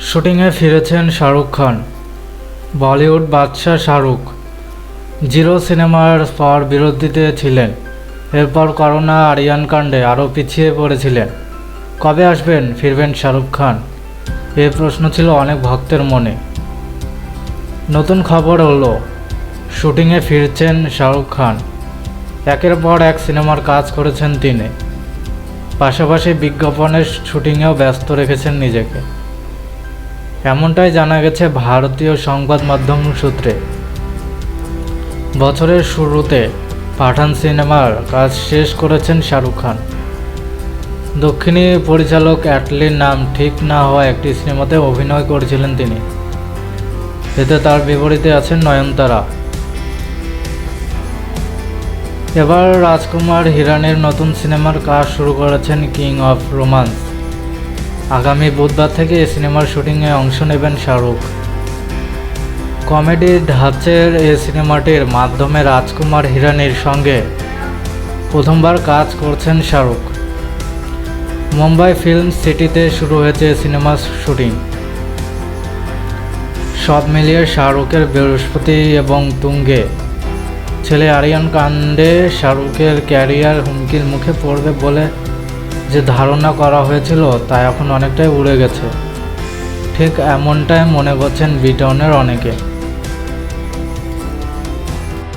শুটিংয়ে ফিরেছেন শাহরুখ খান। বলিউড বাদশাহ শাহরুখ। জিরো সিনেমার পর বিরোধীতে ছিলেন। এরপর করোনা আরিয়ান কাণ্ডে আরও পিছিয়ে পড়েছিলেন। কবে আসবেন, ফিরবেন শাহরুখ খান? এই প্রশ্ন ছিল অনেক ভক্তের মনে। নতুন খবর হলো, শুটিংয়ে ফিরছেন শাহরুখ খান। একের পর এক সিনেমার কাজ করেছেন তিনি। পাশাপাশি বিজ্ঞাপনের শুটিংয়েও ব্যস্ত রেখেছেন নিজেকে। এমনটাই জানা গেছে ভারতীয় সংবাদ মাধ্যম সূত্রে। বছরের শুরুতে পাঠান সিনেমার কাজ শেষ করেছেন শাহরুখ খান। দক্ষিণী পরিচালক অ্যাটলির নাম ঠিক না হওয়া একটি সিনেমাতে অভিনয় করেছিলেন তিনি। এতে তার বিপরীতে আছেন নয়নতারা। এবার রাজকুমার হিরানের নতুন সিনেমার কাজ শুরু করেছেন কিং অফ রোমান্স। আগামী বুধবার থেকে সিনেমার শুটিংয়ে অংশ নেবেন শাহরুখ। কমেডি ধাঁচের এই সিনেমাটির মাধ্যমে রাজকুমার হিরানির সঙ্গে প্রথমবার কাজ করছেন শাহরুখ। মুম্বাই ফিল্ম সিটিতে শুরু হয়েছে সিনেমার শুটিং। সব মিলিয়ে শাহরুখের বৃহস্পতি এবং তুঙ্গে। ছেলে আরিয়ান কাণ্ডে শাহরুখের ক্যারিয়ার হুমকির মুখে পড়বে বলে যে ধারণা করা হয়েছিল তা এখন অনেকটাই উড়ে গেছে। ঠিক এমনটাই মনে করছেন বিটাউনের অনেকে।